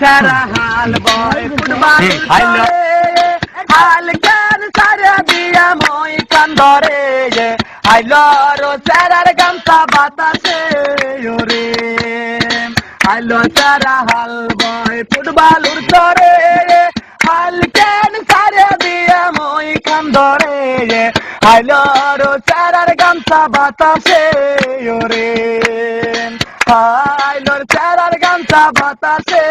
সারা হাল বয় ফুটবল। হাল কেন সারা দিয়া মই কান্দরে হাইলো রো সারার গামছা বাতাসে ওরে হাইলো সারা হাল বয় ফুটবল উড়তরে হাল কেন সারা দিয়া মই কান্দরে হাইলো রো সারার গামছা বাতাসে ওরে হাইলোর গামছা বাতাসে,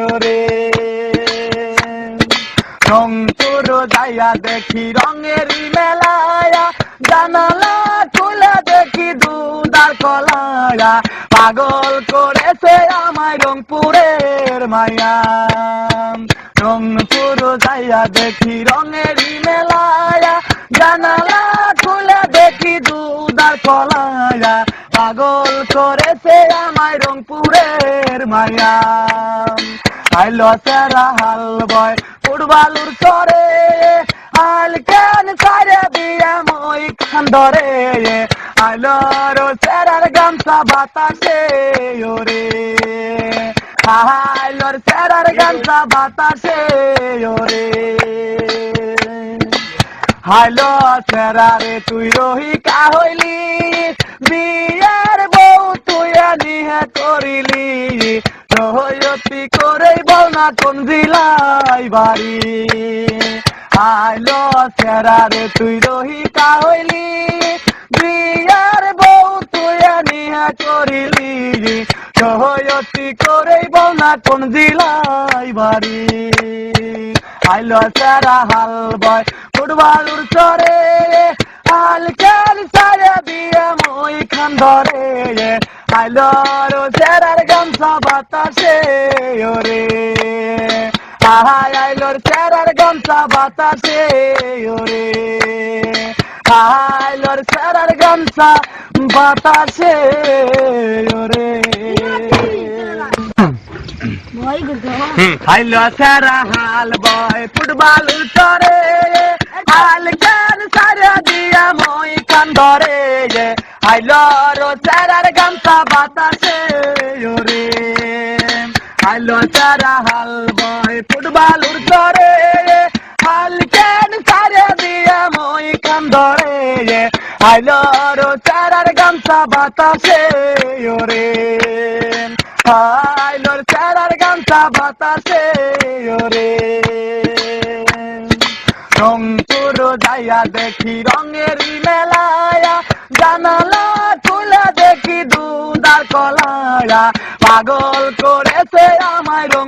ওরে। রংপুর যাইয়া দেখি, রঙের মেলায়া। জানালা খুলে দেখি দুদার কলায়া। পাগল করেছে আমায় রংপুরের মায়া। রংপুর যাইয়া দেখি, রঙের মেলায়া। করেছে আমায় রংপুরের মায়া আইলো সারা হাল বয়, ফুটবালুর করে হাল কেন সারে দিয়ে মই খান ধরে। আইলো রো সেরার গামছা বাতাসে, ওরে। আইলোর সেরার গামছা বাতাসে, ওরে। হাইলো সেরারে তুই রহি কা হইলি। করেই বল না কোন জিলাই বাড়ি? হাইলো সেরারে তুই রহি কা হইলি। বিয়ার বউ তুই নিহে করিলি। রহয়তি করেই বল না কোন জিলাই বাড়ি? আইলো সারা হাল বয় ফুটবলুর চরে। হাল খেল সারে দিয়ে মই খান ধরে। আইলো রো সেরার গামছা বাতাসে। ওরে আহাই আইলোর সেরার গামছা বাতাসে ওরে আইলোর সেরার গামছা বাতাসে ওরে করতে সারা হাল বয় ফুটবল করে হাল কেন সারা দিয়া মই কান্দরে। হাইলো রো সারার গামছা বাতাসে হাইলো সারা হাল বয় ফুটবল করে হাল কেন সারা দিয়া মই কান্দরে? হাইলো রো সারার গামছা বাতাসে, ওরে। হাইলোর চারার গামছা বাতাসে, ওরে। রংপুর যাইয়া দেখি রঙের মেলায়া, জানালা খুলে দেখি দুদার কলায়া। পাগল করেছে আমায় রং